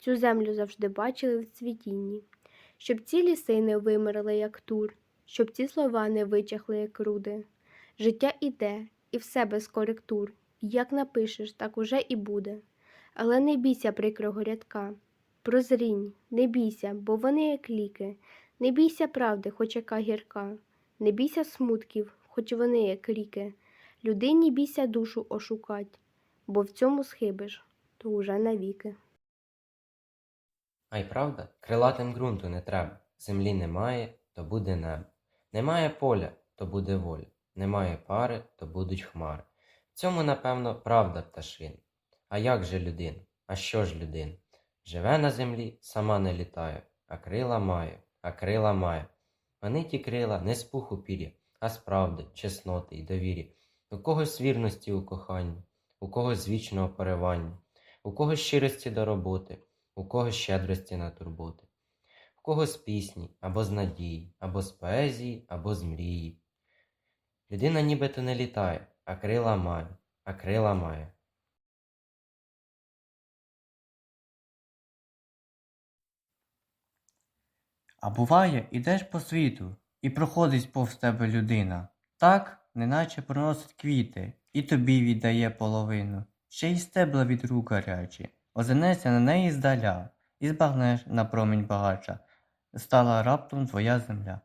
цю землю завжди бачили в цвітінні, щоб ці ліси не вимерли, як тур, щоб ці слова не вичахли, як руди. Життя іде, і все без коректур, як напишеш, так уже і буде. Але не бійся прикрого рядка. Прозрінь, не бійся, бо вони як ліки. Не бійся правди, хоч яка гірка. Не бійся смутків, хоч вони як ріки. Людині бійся душу ошукать, бо в цьому схибиш, то уже навіки. А й правда, крилатим ґрунту не треба. Землі немає, то буде небо. Немає поля, то буде воля. Немає пари, то будуть хмари. В цьому, напевно, правда пташин. А як же людина? А що ж людина? Живе на землі, сама не літає, а крила має, а крила має. Вони ті крила не з пуху пір'я, а з правди, чесноти й довір'я. У когось вірності у коханні, у когось вічного поривання, у когось щирості до роботи, у когось щедрості на турботи, у когось пісні, або з надії, або з поезії, або з мрії. Людина нібито не літає, а крила має, а крила має. А буває, ідеш по світу, і проходить повз тебе людина. Так, неначе проносить квіти, і тобі віддає половину. Ще й стебла від рук гарячі, озирнешся на неї здаля, і збагнеш на промінь багача. Стала раптом твоя земля.